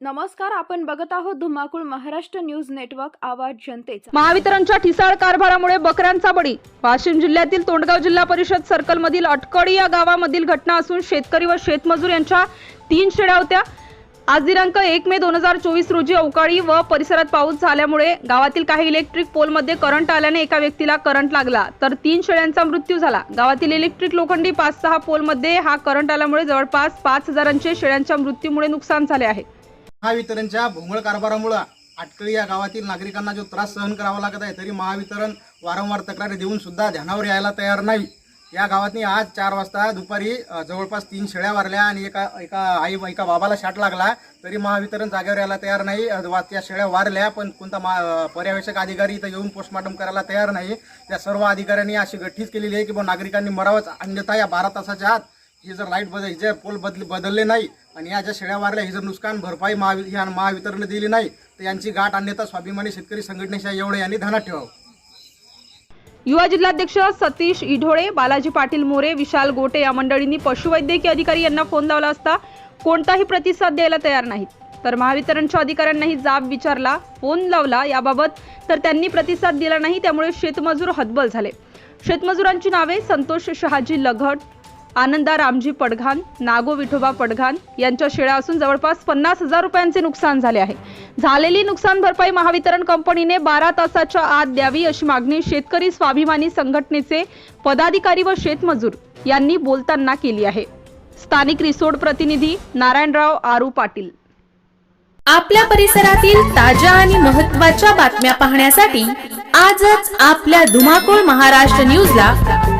नमस्कार आपण बघत आहोत धुमाकूळ महाराष्ट्र न्यूज नेटवर्क आवाज जनतेचा. महावितरणच्या ठिसाळ कारभारामुळे बकऱ्यांचा बळी. वाशिम जिल्ह्यातील तोंडगाव जिल्हा परिषद सर्कलमधील अटकडी या गावामधील घटना असून शेतकरी व शेतमजूर यांच्या तीन शेळ्या होत्या. आज दिनांक एक मे दोन हजार चोवीस रोजी अवकाळी व परिसरात पाऊस झाल्यामुळे गावातील काही इलेक्ट्रिक पोलमध्ये करंट आल्याने एका व्यक्तीला करंट लागला. तर तीन शेळ्यांचा मृत्यू झाला. गावातील इलेक्ट्रिक लोखंडी पाच सहा पोलमध्ये हा करंट आल्यामुळे जवळपास पाच हजारांचे शेळ्यांच्या मृत्यूमुळे नुकसान झाले आहे. महावितरणच्या भोंगळ कारभारामुळं अटकळी या गावातील नागरिकांना जो त्रास सहन करावा लागत आहे तरी महावितरण वारंवार तक्रारी देऊन सुद्धा ध्यानावर यायला तयार नाही. या गावातनी आज चार वाजता दुपारी जवळपास तीन शेळ्या वारल्या आणि एका एका आई एका बाबाला शाट लागला तरी महावितरण जागेवर यायला तयार नाही. वा- त्या शेळ्या वारल्या पण कोणता मा अ, पर्यवेक्षक अधिकारी इथं येऊन पोस्टमार्टम करायला तयार नाही. त्या सर्व अधिकाऱ्यांनी अशी गठ्ठीच केलेली आहे की बुवा नागरिकांनी मरावंच अन्यथा या बारा तासाच्या आत हे जर लाइट बदल हे जर पोल बदल बदलले नाही आणि या ज्या शेळ्या वारल्या ही जर नुकसान भरपाई महावि या महावितरण दिली नाही तर यांची गाठ अन्यथा स्वाभिमानी शेतकरी संघटनेच्या एवढे यांनी ध्यानात ठेवावं युवा जिल्हाध्यक्ष सतीश इढोळे बालाजी पाटील मोरे विशाल गोटे या मंडळींनी पशुवैद्यकीय अधिकारी यांना फोन लावला असता कोणताही प्रतिसाद द्यायला तयार नाहीत. तर महावितरणच्या अधिकाऱ्यांनाही जाब विचारला फोन लावला याबाबत तर त्यांनी प्रतिसाद दिला नाही त्यामुळे शेतमजूर हतबल झाले. शेतमजुरांची नावे संतोष शहाजी लघट आनंदा रामजी पडघान नागो विठोबा पडघान यांच्या शेळ्या असून जवळपास पन्नास हजार रुपयांचे नुकसान झाले आहे. झालेली नुकसान भरपाई महावितरण कंपनीने बारा तासाच्या आत द्यावी अशी मागणी शेतकरी स्वाभिमानी संघटनेचे पदाधिकारी व शेतमजूर यांनी बोलताना केली आहे. स्थानिक रिसोड प्रतिनिधी नारायणराव आरू पाटील. आपल्या परिसरातील ताज्या आणि महत्त्वाच्या बातम्या पाहण्यासाठी आजच आपल्या धुमाकूळ महाराष्ट्र न्यूजला